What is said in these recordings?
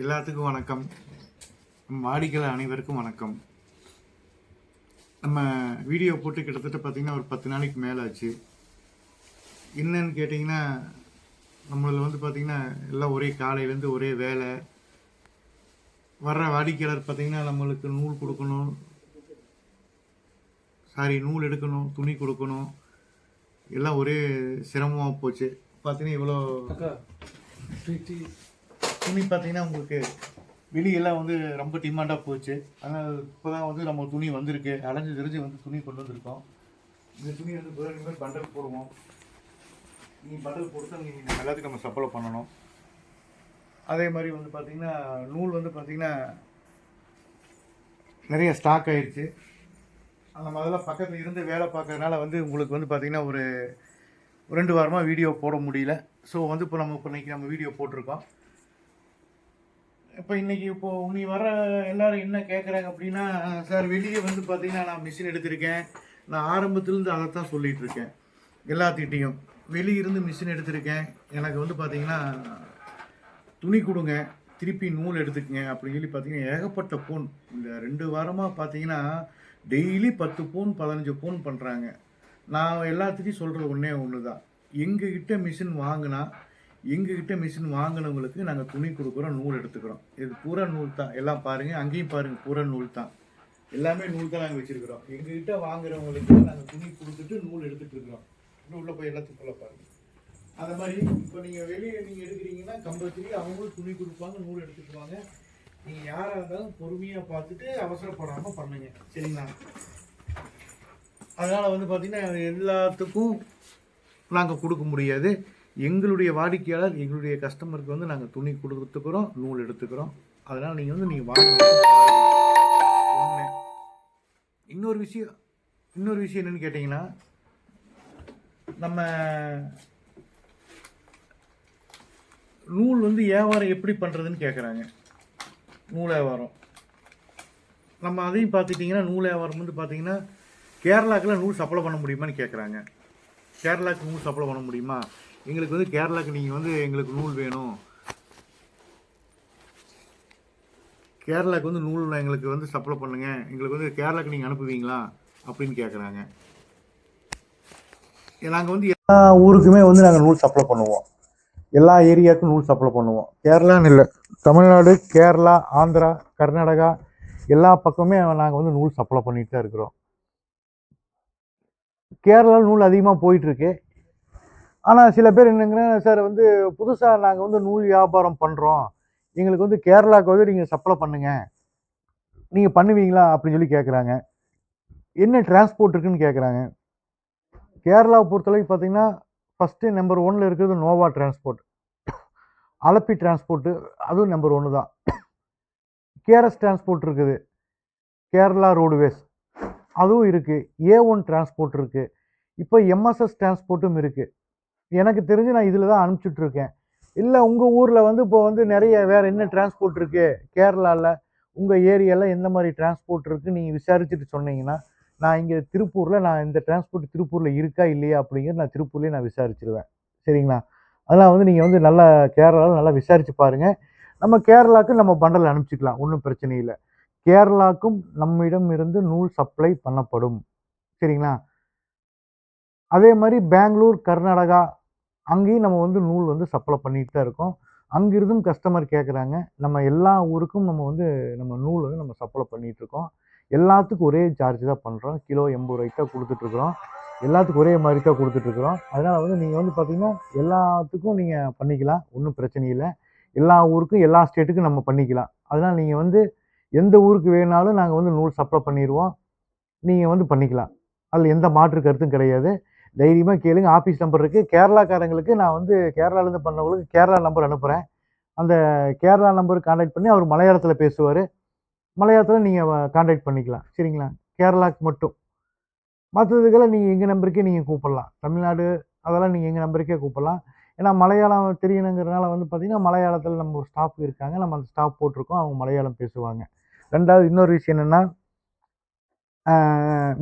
எல்லாத்துக்கும் வணக்கம். நம்ம வாடிக்கையாளர் அனைவருக்கும் வணக்கம். நம்ம வீடியோ போட்டு கிட்டத்தட்ட பார்த்திங்கன்னா ஒரு பத்து நாளைக்கு மேலே ஆச்சு. என்னன்னு கேட்டிங்கன்னா நம்மளில் வந்து பார்த்திங்கன்னா எல்லாம் ஒரே காலையிலேருந்து ஒரே வேலை. வர்ற வாடிக்கையாளர் பார்த்திங்கன்னா நம்மளுக்கு நூல் கொடுக்கணும். சாரி நூல் எடுக்கணும் துணி கொடுக்கணும். எல்லாம் ஒரே சிரமமாக போச்சு. பார்த்தீங்கன்னா இவ்வளோ துணி பார்த்தீங்கன்னா உங்களுக்கு வெளியெல்லாம் வந்து ரொம்ப டிமாண்டாக போச்சு. ஆனால் இப்போ தான் வந்து நம்ம துணி வந்திருக்கு. அலைஞ்சு தெரிஞ்சு வந்து துணி கொண்டு வந்திருக்கோம். இந்த துணி வந்து இப்போ பேர் பண்டல் போடுவோம். நீங்கள் பண்டல் போட்டு நீங்கள் எல்லாத்துக்கும் நம்ம சப்ளை பண்ணணும். அதே மாதிரி வந்து பார்த்திங்கன்னா நூல் வந்து பார்த்திங்கன்னா நிறைய ஸ்டாக் ஆயிடுச்சு அந்த முதல்ல பக்கத்தில் இருந்து வேலை பார்க்கறதுனால வந்து உங்களுக்கு வந்து பார்த்திங்கன்னா ஒரு ரெண்டு வாரமாக வீடியோ போட முடியல. ஸோ வந்து இப்போ நம்ம இப்போ இன்றைக்கி நம்ம வீடியோ போட்டிருக்கோம். இப்போ இன்னைக்கு இப்போ நீ வர எல்லாரும் என்ன கேட்குறாங்க அப்படின்னா சார் வெளியே வந்து பார்த்தீங்கன்னா நான் மிஷின் எடுத்திருக்கேன். நான் ஆரம்பத்துலேருந்து அதை தான் சொல்லிட்டு இருக்கேன். எல்லாத்திட்டையும் வெளியிருந்து மிஷின் எடுத்திருக்கேன். எனக்கு வந்து பார்த்தீங்கன்னா துணி கொடுங்க. திருப்பி நூல் எடுத்துக்கங்க அப்படின்னு சொல்லி பார்த்தீங்கன்னா ஏகப்பட்ட ஃபோன் இந்த ரெண்டு வாரமாக பார்த்தீங்கன்னா டெய்லி பத்து ஃபோன் பதினஞ்சு ஃபோன் பண்ணுறாங்க நான் எல்லாத்துட்டையும் சொல்கிறது ஒன்றே ஒன்று தான் எங்ககிட்ட மிஷின் வாங்கினா எங்ககிட்ட மிஷின் வாங்கினவங்களுக்கு நாங்கள் துணி கொடுக்குறோம் நூல் எடுத்துக்கிறோம். இது பூரா நூல் தான். எல்லாம் பாருங்கள் அங்கேயும் பாருங்கள் பூரா நூல் தான். எல்லாமே நூல் தான் நாங்கள் வச்சுருக்கிறோம். எங்ககிட்ட வாங்குறவங்களுக்கு நாங்கள் துணி கொடுத்துட்டு நூல் எடுத்துகிட்டு இருக்கிறோம். இன்னும் உள்ளே போய் எல்லாத்துக்குள்ளே பாருங்கள் அந்த மாதிரி இப்போ நீங்கள் வெளியே நீங்கள் எடுக்கிறீங்கன்னா கம்பல்சரி அவங்களும் துணி கொடுப்பாங்க நூல் எடுத்துக்குவாங்க. நீங்கள் யாராக இருந்தாலும் பொறுமையாக பார்த்துட்டு அவசரப்படாமல் பண்ணுங்க. சரிங்களா? அதனால் வந்து பார்த்திங்கன்னா எல்லாத்துக்கும் நாங்கள் கொடுக்க முடியாது. எங்களுடைய வாடிக்கையாளர் எங்களுடைய கஸ்டமருக்கு வந்து நாங்கள் துணி கொடுத்துக்கிறோம் நூல் எடுத்துக்கிறோம். அதனால் நீங்கள் வந்து நீங்கள் வாங்க ஒன்று இன்னொரு விஷயம் இன்னொரு விஷயம் என்னென்னு கேட்டிங்கன்னா நம்ம நூல் வந்து வியாபாரம் எப்படி பண்ணுறதுன்னு கேட்குறாங்க நூல் வியாபாரம். நம்ம அதையும் பார்த்துட்டிங்கன்னா நூல் வியாபாரம் வந்து பார்த்தீங்கன்னா கேரளாக்கெல்லாம் நூல் சப்ளை பண்ண முடியுமான்னு கேட்குறாங்க கேரளாவுக்கு நூல் சப்ளை பண்ண முடியுமா? எங்களுக்கு வந்து கேரளாக்கு நீங்கள் வந்து எங்களுக்கு நூல் வேணும். கேரளாக்கு வந்து நூல் எங்களுக்கு வந்து சப்ளை பண்ணுங்க. எங்களுக்கு வந்து கேரளாக்கு நீங்கள் அனுப்புவீங்களா? அப்படின்னு கேட்குறாங்க நாங்கள் வந்து எல்லா ஊருக்குமே வந்து நாங்கள் நூல் சப்ளை பண்ணுவோம். எல்லா ஏரியாவுக்கும் நூல் சப்ளை பண்ணுவோம். கேரளான்னு இல்லை. தமிழ்நாடு கேரளா ஆந்திரா கர்நாடகா எல்லா பக்கமே நாங்கள் வந்து நூல் சப்ளை பண்ணிட்டு தான் இருக்கிறோம். கேரளாவில் நூல் அதிகமாக போயிட்டுருக்கு ஆனால் சில பேர் என்னங்கிறாங்க சார் வந்து புதுசாக நாங்கள் வந்து நூல் வியாபாரம் பண்ணுறோம் எங்களுக்கு வந்து கேரளாவுக்கு வந்து நீங்கள் சப்ளை பண்ணுங்கள் நீங்கள் பண்ணுவீங்களா? அப்படின்னு சொல்லி கேட்குறாங்க என்ன டிரான்ஸ்போர்ட் இருக்குன்னு கேட்குறாங்க கேரளாவை பொறுத்தளவுக்கு பார்த்தீங்கன்னா ஃபஸ்ட்டு நம்பர் ஒன்னில் இருக்கிறது நோவா டிரான்ஸ்போர்ட் அலப்பி டிரான்ஸ்போர்ட்டு அதுவும் நம்பர் ஒன்று தான். கேஆர்எஸ் டிரான்ஸ்போர்ட் இருக்குது. கேரளா ரோடுவேஸ் அதுவும் இருக்குது ஏ ஒன் டிரான்ஸ்போர்ட் இருக்குது இப்போ எம்எஸ்எஸ் டிரான்ஸ்போர்ட்டும் இருக்குது எனக்கு தெரிஞ்சு நான் இதில் தான் அனுப்பிச்சுட்ருக்கேன் இல்லை உங்கள் ஊரில் வந்து இப்போ வந்து நிறைய வேறு என்ன டிரான்ஸ்போர்ட் இருக்குது கேரளாவில் உங்கள் ஏரியாவில் எந்த மாதிரி டிரான்ஸ்போர்ட் இருக்குது நீங்கள் விசாரிச்சுட்டு சொன்னீங்கன்னா நான் இங்கே திருப்பூரில் நான் இந்த டிரான்ஸ்போர்ட் திருப்பூரில் இருக்கா இல்லையா அப்படிங்கிறது நான் திருப்பூர்லேயே நான் விசாரிச்சிருவேன். சரிங்களா? அதெல்லாம் வந்து நீங்கள் வந்து நல்லா கேரளாவில் நல்லா விசாரித்து பாருங்கள் நம்ம கேரளாவுக்கு நம்ம பண்டல் அனுப்பிச்சிக்கலாம். ஒன்றும் பிரச்சனை இல்லை. கேரளாவுக்கும் நம்மிடம் இருந்து நூல் சப்ளை பண்ணப்படும். சரிங்களா? அதே மாதிரி பெங்களூர் கர்நாடகா அங்கேயும் நம்ம வந்து நூல் வந்து சப்ளை பண்ணிட்டு தான் இருக்கோம். அங்கிருந்தும் கஸ்டமர் கேட்குறாங்க நம்ம எல்லா ஊருக்கும் நம்ம வந்து நம்ம நூல் வந்து நம்ம சப்ளை பண்ணிகிட்டு இருக்கோம். எல்லாத்துக்கும் ஒரே சார்ஜ் தான் பண்ணுறோம் கிலோ எண்பது ரூபாய்க்கு தான் கொடுத்துட்ருக்குறோம் எல்லாத்துக்கும் ஒரே மாதிரி தான் கொடுத்துட்ருக்குறோம் அதனால் வந்து நீங்கள் வந்து பார்த்தீங்கன்னா எல்லாத்துக்கும் நீங்கள் பண்ணிக்கலாம். ஒன்றும் பிரச்சனை இல்லை. எல்லா ஊருக்கும் எல்லா ஸ்டேட்டுக்கும் நம்ம பண்ணிக்கலாம். அதனால் நீங்கள் வந்து எந்த ஊருக்கு வேணாலும் நாங்கள் வந்து நூல் சப்ளை பண்ணிடுவோம் நீங்கள் வந்து பண்ணிக்கலாம். அதில் எந்த மாற்று கருத்தும் கிடையாது. தைரியமாக கேளுங்க. ஆஃபீஸ் நம்பர் இருக்குது கேரளாக்காரங்களுக்கு நான் வந்து கேரளாலேருந்து பண்ணவங்களுக்கு கேரளா நம்பர் அனுப்புகிறேன் அந்த கேரளா நம்பர் காண்டாக்ட் பண்ணி அவர் மலையாளத்தில் பேசுவார். மலையாளத்தில் நீங்கள் காண்டாக்ட் பண்ணிக்கலாம். சரிங்களா? கேரளாவுக்கு மட்டும். மற்றதுக்கெல்லாம் நீங்கள் எங்கள் நம்பருக்கே நீங்கள் கூப்பிடலாம். தமிழ்நாடு அதெல்லாம் நீங்கள் எங்கள் நம்பருக்கே கூப்பிடலாம். ஏன்னா மலையாளம் தெரியணுங்கிறனால வந்து பார்த்திங்கன்னா மலையாளத்தில் நம்ம ஒரு ஸ்டாஃப் இருக்காங்க. நம்ம அந்த ஸ்டாஃப் போட்டிருக்கோம். அவங்க மலையாளம் பேசுவாங்க. ரெண்டாவது இன்னொரு விஷயம் என்னென்னா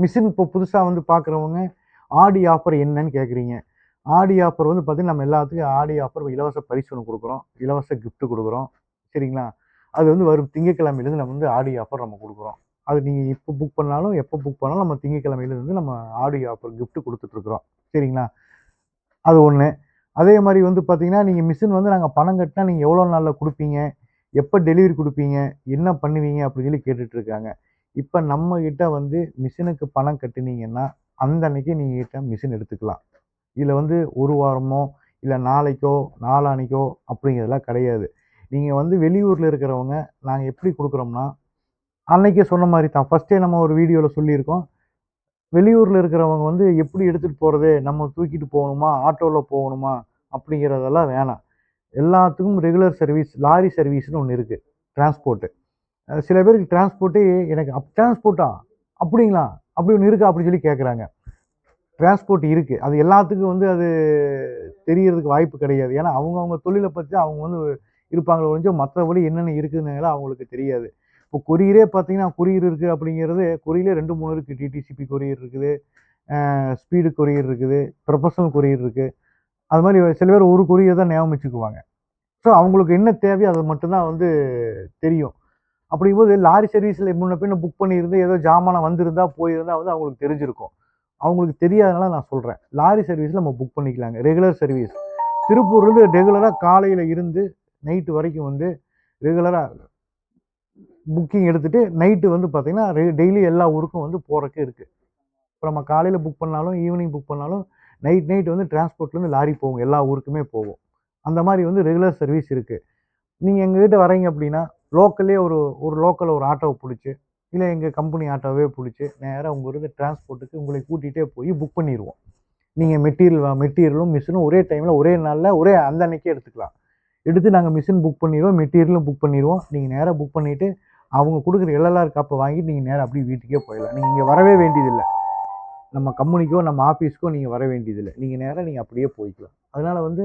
மிஷின் இப்போ புதுசாக வந்து பார்க்குறவங்க ஆடி ஆஃபர் என்னன்னு கேட்குறீங்க ஆடி ஆஃபர் வந்து பார்த்திங்கன்னா நம்ம எல்லாத்துக்கும் ஆடி ஆஃபர் இலவச பரிசு ஒன்று கொடுக்குறோம். இலவச கிஃப்ட் கொடுக்குறோம். சரிங்களா? அது வந்து வரும் திங்கக்கிழமையிலேருந்து நம்ம வந்து ஆடி ஆஃபர் நம்ம கொடுக்குறோம். அது நீங்கள் இப்போ புக் பண்ணாலும் எப்போ புக் பண்ணாலும் நம்ம திங்கக்கிழமையிலேருந்து நம்ம ஆடி ஆஃபர் கிஃப்ட் கொடுத்துட்ருக்குறோம் சரிங்களா? அது ஒன்று அதே மாதிரி வந்து பார்த்திங்கன்னா நீங்கள் மிஷின் வந்து நாங்கள் பணம் கட்டினா நீங்கள் எவ்வளோ நாளில் கொடுப்பீங்க? எப்போ டெலிவரி கொடுப்பீங்க? என்ன பண்ணுவீங்க? அப்படின்னு சொல்லி கேட்டுட்ருக்காங்க இப்போ நம்ம வந்து மிஷினுக்கு பணம் கட்டினீங்கன்னா அந்த அன்னைக்கு நீங்கள் மிஷின் எடுத்துக்கலாம். இதில் வந்து ஒரு வாரமோ இல்லை நாளைக்கோ நாளான்னைக்கோ அப்படிங்கிறதெல்லாம் கிடையாது. நீங்கள் வந்து வெளியூரில் இருக்கிறவங்க நாங்கள் எப்படி கொடுக்குறோம்னா அன்னைக்கே சொன்ன மாதிரி தான். ஃபஸ்ட்டே நம்ம ஒரு வீடியோவில் சொல்லியிருக்கோம். வெளியூரில் இருக்கிறவங்க வந்து எப்படி எடுத்துகிட்டு போகிறது நம்ம தூக்கிட்டு போகணுமா ஆட்டோவில் போகணுமா அப்படிங்கிறதெல்லாம் வேணாம். எல்லாத்துக்கும் ரெகுலர் சர்வீஸ் லாரி சர்வீஸ்னு ஒன்று இருக்குது டிரான்ஸ்போர்ட்டு சில பேருக்கு டிரான்ஸ்போர்ட்டே எனக்கு அப் டிரான்ஸ்போர்ட்டா அப்படிங்களா? அப்படி ஒன்று இருக்கா அப்படின்னு சொல்லி கேட்குறாங்க டிரான்ஸ்போர்ட் இருக்குது அது எல்லாத்துக்கும் வந்து அது தெரியறதுக்கு வாய்ப்பு கிடையாது. ஏன்னா அவங்கவுங்க தொழிலை பற்றி அவங்க வந்து இருப்பாங்களே ஒழிஞ்சோ மற்றபடி என்னென்ன இருக்குதுன்னு அவங்களுக்கு தெரியாது. இப்போ கொரியரே பார்த்தீங்கன்னா கொரியர் இருக்குது அப்படிங்கிறது கொரியரே ரெண்டு மூணு இருக்குது D T C P courier இருக்குது ஸ்பீடு கொரியர் இருக்குது ப்ரொஃபஷனல் கொரியர் இருக்குது அது மாதிரி சில பேர் ஒரு கொரியர் தான் நியமிச்சுக்குவாங்க. ஸோ அவங்களுக்கு என்ன தேவையோ அதை மட்டும்தான் வந்து தெரியும். அப்படிங்கும்போது லாரி சர்வீஸில் முன்ன பின்ன புக் பண்ணியிருந்து ஏதோ ஜாமானம் வந்திருந்தா போயிருந்தா வந்து அவங்களுக்கு தெரிஞ்சிருக்கும். அவங்களுக்கு தெரியாதனால நான் சொல்கிறேன் லாரி சர்வீஸில் நம்ம புக் பண்ணிக்கலாங்க. Regular service. திருப்பூர்லேருந்து ரெகுலராக காலையில் இருந்து நைட்டு வரைக்கும் வந்து ரெகுலராக புக்கிங் எடுத்துகிட்டு நைட்டு வந்து பார்த்திங்கன்னா டெய்லி எல்லா ஊருக்கும் வந்து போகிறக்கு இருக்குது இப்போ நம்ம காலையில் புக் பண்ணாலும் ஈவினிங் புக் பண்ணாலும் நைட் நைட் வந்து டிரான்ஸ்போர்ட்லேருந்து லாரி போகும். எல்லா ஊருக்குமே போகும். அந்த மாதிரி வந்து ரெகுலர் சர்வீஸ் இருக்குது நீங்கள் எங்ககிட்ட வரீங்க அப்படின்னா லோக்கல்லே ஒரு ஒரு லோக்கலில் ஒரு ஆட்டோவை பிடிச்சி இல்லை எங்கள் கம்பெனி ஆட்டோவே பிடிச்சி நேராக உங்கள் இருந்து டிரான்ஸ்போர்ட்டுக்கு உங்களை கூட்டிகிட்டே போய் புக் பண்ணிடுவோம் நீங்கள் மெட்டீரியல் மெட்டீரியலும் மிஷினும் ஒரே டைமில் ஒரே நாளில் ஒரே அந்த அன்னைக்கே எடுத்துக்கலாம். எடுத்து நாங்கள் மிஷின் புக் பண்ணிடுவோம் மெட்டீரியலும் புக் பண்ணிடுவோம் நீங்கள் நேராக புக் பண்ணிவிட்டு அவங்க கொடுக்குற எல்எல்ஆர் காப்பை வாங்கிட்டு நீங்கள் நேராக அப்படியே வீட்டுக்கே போயிடலாம். நீங்கள் இங்கே வரவே வேண்டியதில்லை. நம்ம கம்பெனிக்கோ நம்ம ஆஃபீஸ்க்கோ நீங்கள் வர வேண்டியதில்லை. நீங்கள் நேராக நீங்கள் அப்படியே போய்க்கலாம். அதனால் வந்து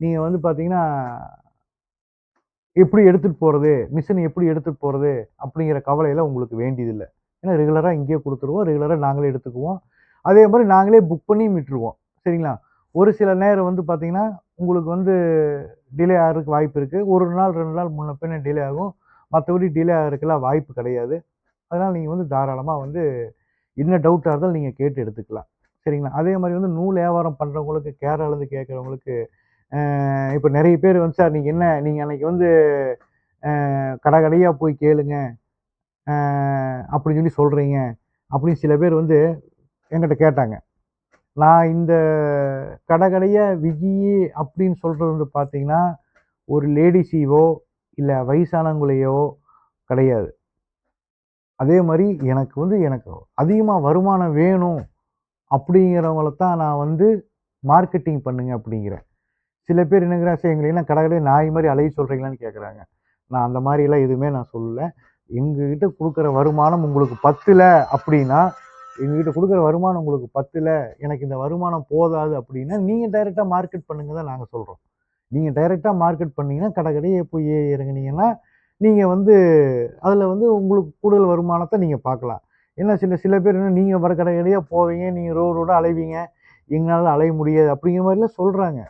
நீங்கள் வந்து பார்த்தீங்கன்னா எப்படி எடுத்துகிட்டு போகிறது மிஷின் எப்படி எடுத்துகிட்டு போகிறது அப்படிங்கிற கவலையெல்லாம் உங்களுக்கு வேண்டியதில்லை. ஏன்னா ரெகுலராக இங்கேயே கொடுத்துருவோம். ரெகுலராக நாங்களே எடுத்துக்குவோம். அதே மாதிரி நாங்களே புக் பண்ணி விட்டுருவோம். சரிங்களா? ஒரு சில நேரம் வந்து பார்த்திங்கன்னா உங்களுக்கு வந்து டிலே ஆகிறதுக்கு வாய்ப்பு இருக்குது ஒரு நாள் ரெண்டு நாள் முன்ன பின்ன டிலே ஆகும். மற்றபடி டிலே ஆகிறதுக்கெல்லாம் வாய்ப்பு கிடையாது. அதனால் நீங்கள் வந்து தாராளமாக வந்து என்ன டவுட்டாக இருந்தாலும் நீங்கள் கேட்டு எடுத்துக்கலாம். சரிங்களா? அதே மாதிரி வந்து நூல் வியாபாரம் பண்ணுறவங்களுக்கு கேரளாலேருந்து கேட்குறவங்களுக்கு இப்போ நிறைய பேர் வந்து சார் நீங்கள் என்ன நீங்கள் அன்னைக்கு வந்து கடை கடையாக போய் கேளுங்க. அப்படின்னு சொல்லி சொல்கிறீங்க அப்படின்னு சில பேர் வந்து என்கிட்ட கேட்டாங்க. நான் இந்த கடை கடையாக விஜி அப்படின்னு சொல்கிறது வந்து பார்த்தீங்கன்னா ஒரு லேடிஸையோ இல்லை வயசானவங்களையோ கிடையாது. அதே மாதிரி எனக்கு வந்து எனக்கு அதிகமாக வருமானம் வேணும் அப்படிங்கிறவங்கள தான் நான் வந்து மார்க்கெட்டிங் பண்ணுங்க அப்படிங்கிறேன். சில பேர் என்னங்கிறா சார் எங்களை கடை நாய் மாதிரி அலைய சொல்கிறீங்களான்னு கேட்குறாங்க நான் அந்த மாதிரிலாம் எதுவுமே நான் சொல்லலை. எங்ககிட்ட கொடுக்குற வருமானம் உங்களுக்கு பத்தில் அப்படின்னா எங்ககிட்ட கொடுக்குற வருமானம் உங்களுக்கு பத்தில் எனக்கு இந்த வருமானம் போதாது அப்படின்னா நீங்கள் டைரெக்டாக மார்க்கெட் பண்ணுங்க தான் நாங்கள் சொல்கிறோம் நீங்கள் டைரெக்டாக மார்க்கெட் பண்ணிங்கன்னா கடை கடையே போய் இறங்குனீங்கன்னா நீங்கள் வந்து அதில் வந்து உங்களுக்கு கூடுதல் வருமானத்தை நீங்கள் பார்க்கலாம். ஏன்னா சில சில பேர் என்ன நீங்கள் வர கடை கடையாக போவீங்க நீங்கள் ரோடு ரோடு அலைவீங்க எங்களால் அலைய முடியாது அப்படிங்கிற மாதிரிலாம் சொல்கிறாங்க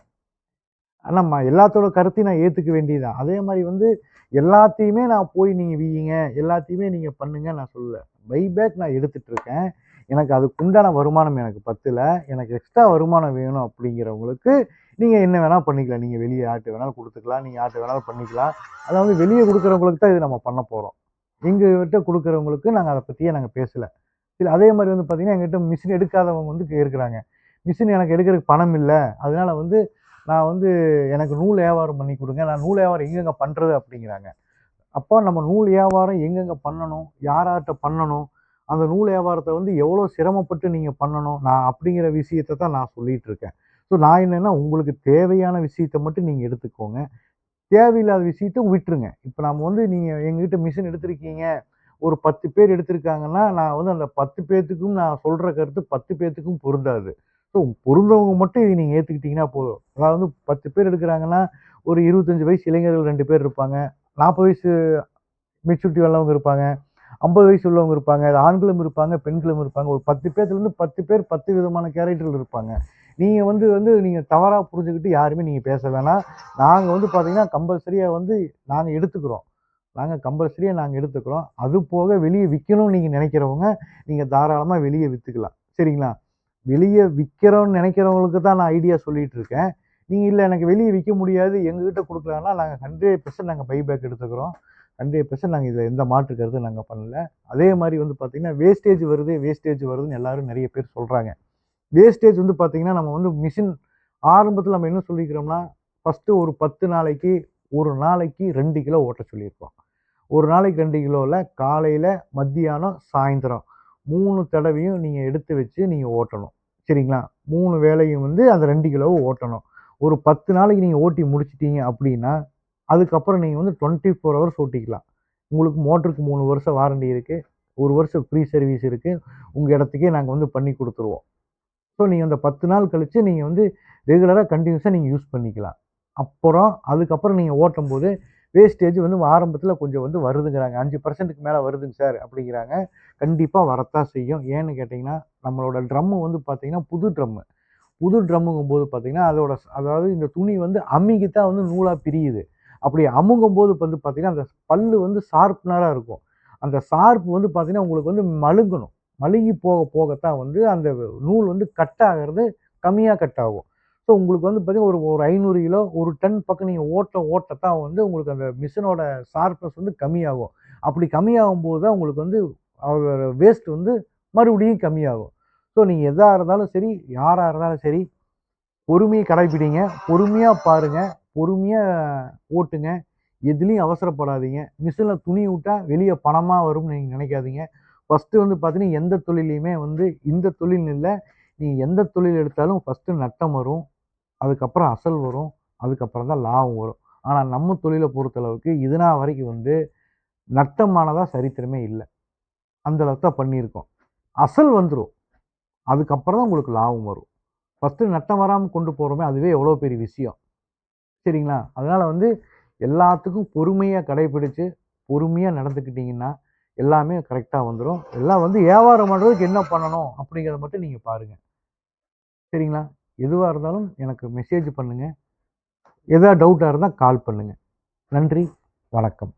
ஆனால் எல்லாத்தோட கருத்தையும் நான் ஏற்றுக்க வேண்டியதுதான். அதே மாதிரி வந்து எல்லாத்தையுமே நான் போய் நீங்கள் வீங்க எல்லாத்தையுமே நீங்கள் பண்ணுங்க நான் சொல்லல. பைபேக் நான் எடுத்துகிட்டு இருக்கேன். எனக்கு அதுக்கு உண்டான வருமானம் எனக்கு பத்தில். எனக்கு எக்ஸ்ட்ரா வருமானம் வேணும் அப்படிங்கிறவங்களுக்கு நீங்கள் என்ன வேணால் பண்ணிக்கலாம். நீங்கள் வெளியே ஆட்டு வேணாலும் கொடுத்துக்கலாம். நீங்கள் ஆட்டு வேணாலும் பண்ணிக்கலாம். அதாவது வெளியே கொடுக்குறவங்களுக்கு தான் இது நம்ம பண்ண போகிறோம் எங்ககிட்ட கொடுக்குறவங்களுக்கு நாங்கள் அதை பற்றியே நாங்கள் பேசலை. இல்லை அதே மாதிரி வந்து பார்த்திங்கன்னா எங்கிட்ட மிஷின் எடுக்காதவங்க வந்து இருக்கிறாங்க. மிஷின் எனக்கு எடுக்கிறதுக்கு பணம் இல்லை. அதனால் வந்து நான் வந்து எனக்கு நூல் வியாபாரம் பண்ணி கொடுங்க. நான் நூல் வியாபாரம் எங்கெங்கே பண்ணுறது அப்படிங்கிறாங்க. அப்போ நம்ம நூல் வியாபாரம் எங்கெங்கே பண்ணணும்? யார்கிட்ட பண்ணணும்? அந்த நூல் வியாபாரத்தை வந்து எவ்வளோ சிரமப்பட்டு நீங்கள் பண்ணணும்? நான் அப்படிங்கிற விஷயத்தை தான் நான் சொல்லிகிட்டு இருக்கேன். ஸோ நான் என்னென்னா உங்களுக்கு தேவையான விஷயத்தை மட்டும் நீங்கள் எடுத்துக்கோங்க. தேவையில்லாத விஷயத்தை விட்டுருங்க. இப்போ நம்ம வந்து நீங்கள் எங்ககிட்ட மிஷின் எடுத்திருக்கீங்க. ஒரு பத்து பேர் எடுத்திருக்காங்கன்னா நான் வந்து அந்த பத்து பேர்த்துக்கும் நான் சொல்கிற கருத்து பத்து பேர்த்துக்கும் பொருந்தாது. ஸோ பொருந்தவங்க மட்டும் இதை நீங்கள் ஏற்றுக்கிட்டிங்கன்னா போதும். அதாவது வந்து பத்து பேர் எடுக்கிறாங்கன்னா ஒரு இருபத்தஞ்சி வயசு இளைஞர்கள் ரெண்டு பேர் இருப்பாங்க. நாற்பது வயசு மெச்சூரிட்டி உள்ளவங்க இருப்பாங்க. ஐம்பது வயசு உள்ளவங்க இருப்பாங்க. அது ஆண்களும் இருப்பாங்க பெண்களும் இருப்பாங்க. ஒரு பத்து பேர்த்துலேருந்து பத்து பேர் பத்து விதமான கேரக்டர்கள் இருப்பாங்க. நீங்கள் வந்து வந்து நீங்கள் தவறாக புரிஞ்சுக்கிட்டு யாருமே நீங்கள் பேச வேணாம். நாங்கள் வந்து பார்த்தீங்கன்னா கம்பல்சரியாக வந்து நாங்கள் எடுத்துக்கிறோம். நாங்கள் கம்பல்சரியாக நாங்கள் எடுத்துக்கிறோம். அது போக வெளியே விற்கணும்னு நீங்கள் நினைக்கிறவங்க நீங்கள் தாராளமாக வெளியே விற்றுக்கலாம் சரிங்களா? வெளியே விற்கிறோன்னு நினைக்கிறவங்களுக்கு தான் நான் ஐடியா சொல்லிட்டு இருக்கேன். நீங்கள் இல்லை எனக்கு வெளியே விற்க முடியாது எங்ககிட்ட கொடுக்கலான்னா நாங்கள் ஹண்ட்ரட் பர்சன்ட் நாங்கள் பைபேக் எடுத்துக்கிறோம். ஹண்ட்ரட் பர்சன்ட் நாங்கள் இதில் எந்த மாற்று கருத்து நாங்கள் பண்ணல. அதே மாதிரி வந்து பார்த்திங்கன்னா வேஸ்டேஜ் வருது வேஸ்டேஜ் வருதுன்னு எல்லாரும் நிறைய பேர் சொல்கிறாங்க வேஸ்டேஜ் வந்து பார்த்திங்கன்னா நம்ம வந்து மிஷின் ஆரம்பத்தில் நம்ம என்ன சொல்லிக்கிறோம்னா ஃபஸ்ட்டு ஒரு பத்து நாளைக்கு ஒரு நாளைக்கு ரெண்டு கிலோ ஓட்ட சொல்லியிருக்கோம் ஒரு நாளைக்கு ரெண்டு கிலோவில் காலையில் மத்தியானம் சாயந்தரம். மூணு தடவையும் நீங்கள் எடுத்து வச்சு நீங்கள் ஓட்டணும். சரிங்களா? மூணு வேலையும் வந்து அந்த ரெண்டு கிலோவை ஓட்டணும். ஒரு பத்து நாளைக்கு நீங்கள் ஓட்டி முடிச்சிட்டீங்க அப்படின்னா அதுக்கப்புறம் நீங்கள் வந்து டுவெண்ட்டி ஃபோர் ஹவர்ஸ் ஓட்டிக்கலாம். உங்களுக்கு மோட்டருக்கு மூணு வருஷம் வாரண்டி இருக்குது ஒரு வருஷம் ஃப்ரீ சர்வீஸ் இருக்குது உங்கள் இடத்துக்கே நாங்கள் வந்து பண்ணி கொடுத்துருவோம். ஸோ நீங்கள் அந்த பத்து நாள் கழித்து நீங்கள் வந்து ரெகுலராக கண்டினியூஸாக நீங்கள் யூஸ் பண்ணிக்கலாம். அப்புறம் அதுக்கப்புறம் நீங்கள் ஓட்டும் போது வேஸ்டேஜ் வந்து ஆரம்பத்தில் கொஞ்சம் வந்து வருதுங்கிறாங்க. அஞ்சு பர்சன்ட்டுக்கு மேலே வருதுங்க சார் அப்படிங்கிறாங்க. கண்டிப்பாக வரத்தான் செய்யும். ஏன்னு கேட்டிங்கன்னா நம்மளோட ட்ரம்மு வந்து பார்த்திங்கன்னா புது ட்ரம்மு புது ட்ரம்முங்கும் போது பார்த்திங்கன்னா அதோட அதாவது இந்த துணி வந்து அம்மிக்கு வந்து நூலாக பிரியுது. அப்படி அமுங்கும் போது வந்து பார்த்திங்கன்னா அந்த பல்லு வந்து ஷார்ப்னராக இருக்கும். அந்த ஷார்ப் வந்து பார்த்திங்கன்னா உங்களுக்கு வந்து மழுங்கணும். மழுங்கி போக போகத்தான் வந்து அந்த நூல் வந்து கட் ஆகிறது கம்மியாக கட் ஆகும். ஸோ உங்களுக்கு வந்து பார்த்திங்கன்னா ஒரு ஒரு ஐநூறு கிலோ ஒரு டன் பக்கம் நீங்கள் ஓட்ட ஓட்டத்தான் வந்து உங்களுக்கு அந்த மிஷினோட ஷார்ப்னஸ் வந்து கம்மியாகும். அப்படி கம்மியாகும் போது தான் உங்களுக்கு வந்து அதோட வேஸ்ட் வந்து மறுபடியும் கம்மியாகும். ஸோ நீங்கள் எதாக இருந்தாலும் சரி யாராக இருந்தாலும் சரி பொறுமையை கடைப்பிடிங்க. பொறுமையாக பாருங்கள் பொறுமையாக ஓட்டுங்க. எதுலேயும் அவசரப்படாதீங்க. மிஷினில் துணி விட்டால் வெளியே பணமாக வரும்னு நீங்கள் நினைக்காதீங்க. ஃபஸ்ட்டு வந்து பார்த்தீங்கன்னா எந்த தொழிலையுமே வந்து இந்த தொழில் இல்லை. நீங்கள் எந்த தொழில் எடுத்தாலும் ஃபஸ்ட்டு நட்டம் வரும். அதுக்கப்புறம் அசல் வரும் அதுக்கப்புறம் தான் லாபம் வரும். ஆனால் நம்ம தொழிலை பொறுத்தளவுக்கு இதுனா வரைக்கும் வந்து நட்டமானதாக சரித்திரமே இல்லை. அந்த அளவுக்கு தான் பண்ணியிருக்கோம். அசல் வந்துடும் அதுக்கப்புறம் தான் உங்களுக்கு லாபம் வரும். ஃபஸ்ட்டு நட்டம் வராமல் கொண்டு போகிறோமே அதுவே எவ்வளோ பெரிய விஷயம். சரிங்களா? அதனால் வந்து எல்லாத்துக்கும் பொறுமையாக கடைப்பிடிச்சு பொறுமையாக நடந்துக்கிட்டிங்கன்னா எல்லாமே கரெக்டாக வந்துடும் எல்லாம் வந்து வியாபாரம் பண்ணுறதுக்கு என்ன பண்ணணும் அப்படிங்கிறத மட்டும் நீங்கள் பாருங்கள் சரிங்களா? எதுவாக இருந்தாலும் எனக்கு மெசேஜ் பண்ணுங்கள் எதாவது டவுட்டாக இருந்தால் கால் பண்ணுங்கள் நன்றி வணக்கம்.